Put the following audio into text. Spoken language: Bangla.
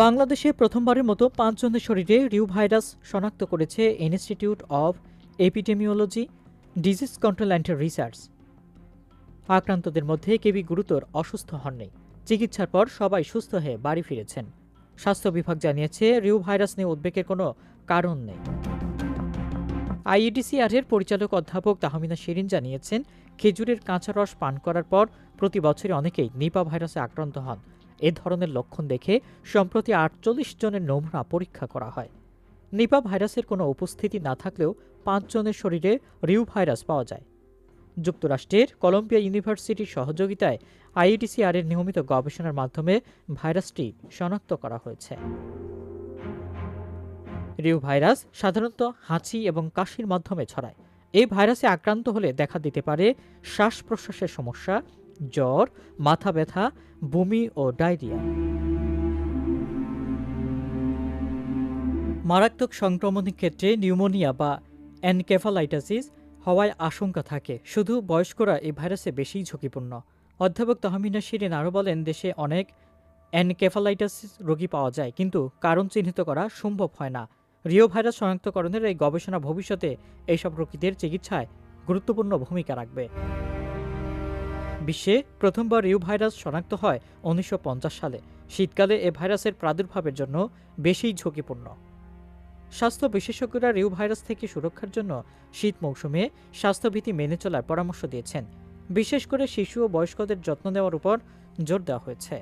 বাংলাদেশে প্রথমবারের মতো পাঁচজনের শরীরে রিউ ভাইরাস শনাক্ত করেছে institute of epidemiology, disease control and research. আক্রান্তদের মধ্যে কেউই গুরুতর অসুস্থ হননি। চিকিৎসার পর সবাই সুস্থ হয়ে বাড়ি ফিরেছেন। স্বাস্থ্য বিভাগ জানিয়েছে রিউ ভাইরাস নিয়ে উদ্বেগের কোনো কারণ নেই। আইইডিসিআর এর পরিচালক অধ্যাপক তাহমিনা শিরিন জানিয়েছেন, খেজুরের কাঁচা রস পান করার পর প্রতি বছরে অনেকেই নিপা ভাইরাসে আক্রান্ত হন। এ ধরনের লক্ষণ দেখে সম্প্রতি আটচল্লিশ জনের নমুনা পরীক্ষা করা হয়। নিপা ভাইরাসের কোনো উপস্থিতি না থাকলেও পাঁচজনের শরীরে রিউ ভাইরাস পাওয়া যায়। যুক্তরাষ্ট্রের কলম্বিয়া ইউনিভার্সিটির সহযোগিতায় আইইডিসিআর এর নিয়মিত গবেষণার মাধ্যমে ভাইরাসটি শনাক্ত করা হয়েছে। রিউ ভাইরাস সাধারণত হাঁচি এবং কাশির মাধ্যমে ছড়ায়। এই ভাইরাসে আক্রান্ত হলে দেখা দিতে পারে শ্বাস প্রশ্বাসের সমস্যা জ্বর, মাথা ব্যথা, বমি ও ডায়রিয়া। মারাত্মক সংক্রমণের ক্ষেত্রে নিউমোনিয়া বা অ্যানকেফালাইটাসিস হওয়ার আশঙ্কা থাকে। শুধু বয়স্করা এই ভাইরাসে বেশি ঝুঁকিপূর্ণ। অধ্যাপক তহমিনা শিরিন আরও বলেন, দেশে অনেক অ্যানকেফালাইটাসিস রোগী পাওয়া যায়, কিন্তু কারণ চিহ্নিত করা সম্ভব হয় না। রিও ভাইরাস শনাক্তকরণের এই গবেষণা ভবিষ্যতে এইসব রোগীদের চিকিৎসায় গুরুত্বপূর্ণ ভূমিকা রাখবে। বিশ্বে প্রথমবার ইউ ভাইরাস শনাক্ত হয় উনিশশো পঞ্চাশ সালে। শীতকালে এ ভাইরাসের প্রাদুর্ভাবের জন্য বেশি ঝুঁকিপূর্ণ। স্বাস্থ্য বিশেষজ্ঞরা রিউ ভাইরাস থেকে সুরক্ষার জন্য শীত মৌসুমে স্বাস্থ্যবিধি মেনে চলার পরামর্শ দিয়েছেন। বিশেষ করে শিশু ও বয়স্কদের যত্ন নেওয়ার উপর জোর দেওয়া হয়েছে।